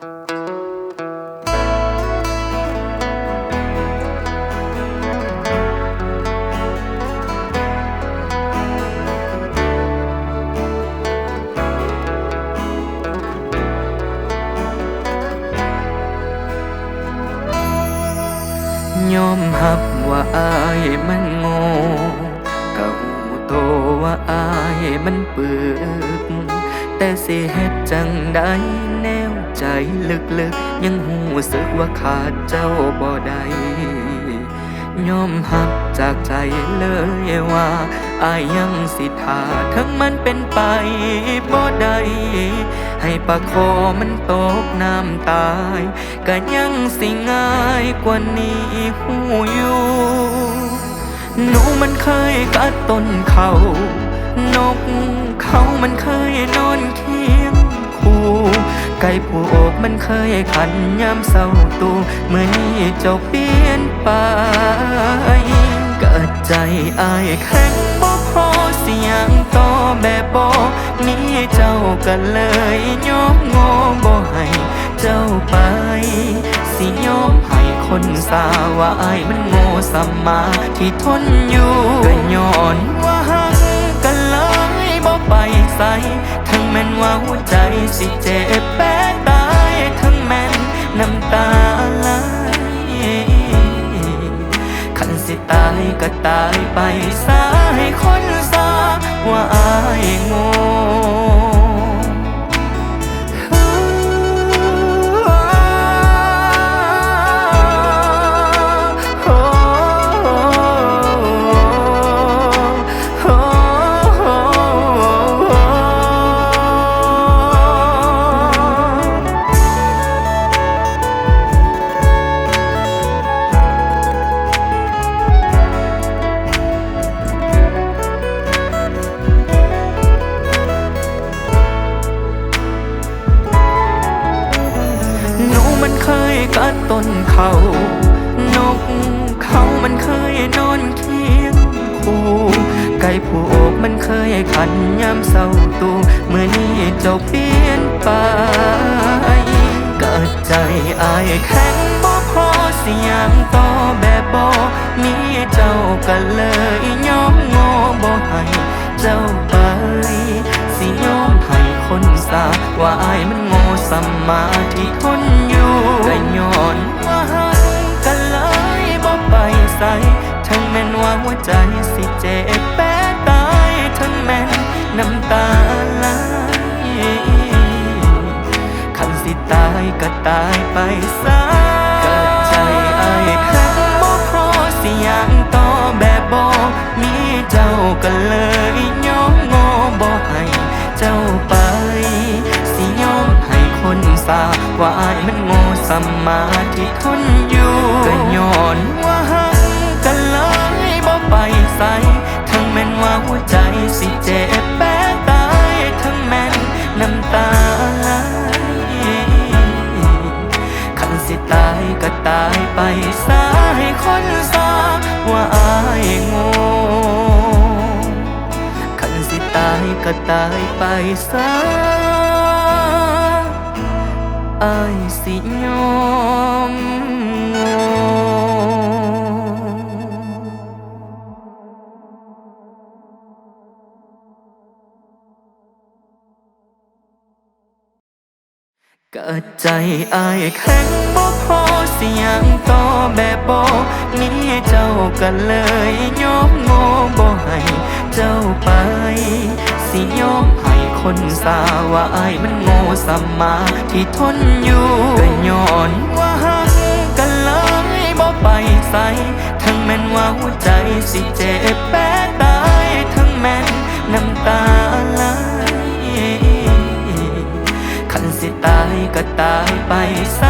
ยอมรับว่าอายมันโง่ก็หูโตว่าอายมันเปึก แต่สิเฮ็ดจังใดแนวใจลึกๆ ยังหูสึกว่าขาดเจ้าบ่ได้ยอมหักจากใจเลยว่าอายยังสิทาทั้งมันเป็นไปบ่ได้ให้ปากคอมันตกน้ำตายก็ยังสิง่ายกว่านี้หูอยู่หนูมันเคยกัดต้นเขานก เขามันเคยนอนเคียงคู่ไก่ผูอกมันเคยขันยามเศร้าตูเมื่อนี้เจ้าเปลี่ยนไปเกิดใจอายแข็งบ่พอเสียงต่อแบบบ่นี้เจ้าก็เลยยอมงอบ่ให้เจ้าไป สิยอมให้คนสาว่าอายมันโง่สัมมาที่ทนอยู่ก็ย้อนว่า หัวใจสิเจ็บแป้ตายทั้งแม่นน้ำตาไหลคันสิตายก็ตายไปซาให้คนซาว่าอายโง่ นเขา นกเขามันเคยนอนเคียงคู่ไก่ผูอกมันเคยขันยามเศร้าตูเมื่อนี้เจ้าเปลี่ยนไปเกิดใจอายแข็งบ่พอเสียงต่อแบบบ่มีเจ้าก็เลยยอมงอบ่ให้เจ้าไป สิยอมให้คนสาว่าอายมันโง่สัมมาที่ทนอยู่ ย้อนว่าหักกันเลยบ่ไปใส่ทั้งแม่นว่าหัวใจสิเจ็บแป้ตายทั้งแม่นน้ำตาไหลคันสิตายก็ตายไปซะ สาว่าอายมันโง่สัมมาที่ทนอยู่ก็ย้อนว่าหักกันเลยบ่ไปใส่ทั้งแม่นว่าหัวใจสิเจ็บแป้ตายทั้งแม่นน้ำตาไหลคันสิตายก็ตายไปซะให้คนสาว่าอายโง่คันสิตายก็ตายไปซะ อายสิยอมโง่เกิดใจอายแข็งบ่พอเสียงต่อแบบบ่นี้เจ้าก็เลยยอมงอบ่ให้เจ้าไป สิยอมให้ คนสาว่าอายมันโง่สัมมาที่ทนอยู่ก็ย้อนว่าหักกันเลยบ่ไปใส่ทั้งแม่นว่าหัวใจสิเจ็บแป้ตายทั้งแม่นน้ำตาไหลคันสิตายก็ตายไปซะ